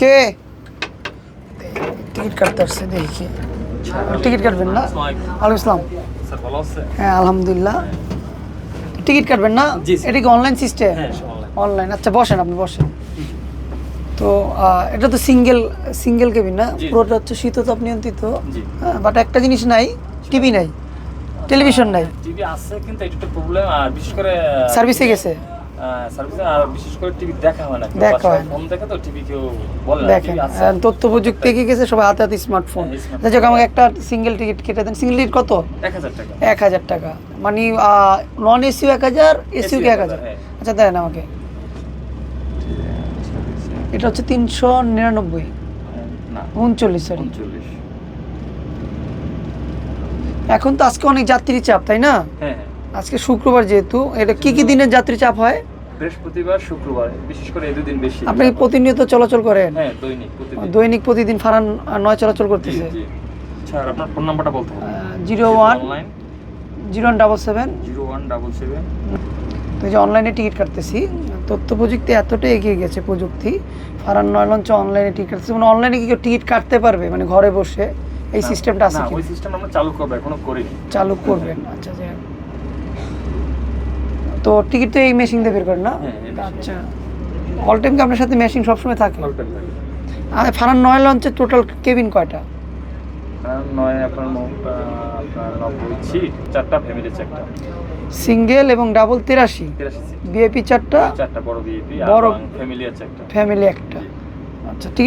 কে? Ticket কাটতে আসছে দেখি। টিকিট কাটবেন না? আলু ইসলাম। স্যার ভালো আছে হ্যাঁ আলহামদুলিল্লাহ। টিকিট কাটবেন না। এটা কি অনলাইন সিস্টেম? হ্যাঁ। অনলাইন। আচ্ছা বসেন আপনি বসেন। তো এটা তো সিঙ্গেল সিঙ্গেল কেবিন না। পুরোটা হচ্ছে শীততাপ নিয়ন্ত্রিত। বাট একটা জিনিস নাই টিভি নাই। টেলিভিশন নাই। টিভি আছে কিন্তু এটা একটা প্রবলেম আর বিশেষ করে সার্ভিসে গেছে। আর বিশেষ করে টিভি দেখা হয় না কেউ। দেখা বাসায় না। ফোন দেখে তো টিভি কেউ বলে না দেখেন টিভি আছে। আহ, তথ্য প্রযুক্তি এগিয়ে গেছে? সবাই হাতে হাতে স্মার্টফোন হ্যাঁ, আমাকে একটা সিঙ্গেল টিকিট কেটে দেন। সিঙ্গেল টিকিট কত? এক হাজার টাকা। এক হাজার টাকা। মানে নন এসিও এক হাজার এসিও কি এক হাজার। হ্যাঁ। আচ্ছা দেন আমাকে। এটা হচ্ছে তিনশো নিরানব্বই। উনচল্লিশ সরি এখন তো আজকে অনেক যাত্রী চাপ তাই না? হ্যাঁ। আজকে শুক্রবার যেহেতু এটা কি কি দিনের যাত্রী চাপ হয়? বৃহস্পতিবার শুক্রবার বিশেষ করে এই দুদিন বেশি। আপনি কি প্রতিনিয়ত চলাচল করেন? হ্যাঁ দৈনিক প্রতিদিন। দৈনিক প্রতিদিন ফারান নয় চলাচল করতেছে? জি। স্যার আপনার ফোন নাম্বারটা বলতে হবে। Zero one zero one double seven. Zero one double seven. তো যে অনলাইনে টিকিট কাটতেছি তথ্য প্রযুক্তি এতটাই এগিয়ে গেছে প্রযুক্তি ফারান নয় লঞ্চে অনলাইনে টিকিট কাটতেছি মানে অনলাইনে কি কেউ টিকিট কাটতে পারবে মানে ঘরে বসে এই সিস্টেমটা আছে না ওই সিস্টেম আমরা চালু করব এখনও করিনি। চালু করবেন আচ্ছা যে তো টিকিট তো এই মেশিন দিয়ে বের করেন না? হ্যাঁ। আচ্ছা। অল টাইম কি আপনার সাথে মেশিন সবসময় থাকে। থাকে। আর ফারান নয় লঞ্চের টোটাল কেবিন কয়টা? সিঙ্গেল এবং ডাবল তেরাশি। বিএপি চারটা। চারটা বড় বিএপি বড়- আর ফ্যামিলি আছে একটা। ফ্যামিলি একটা। আচ্ছা টিকিট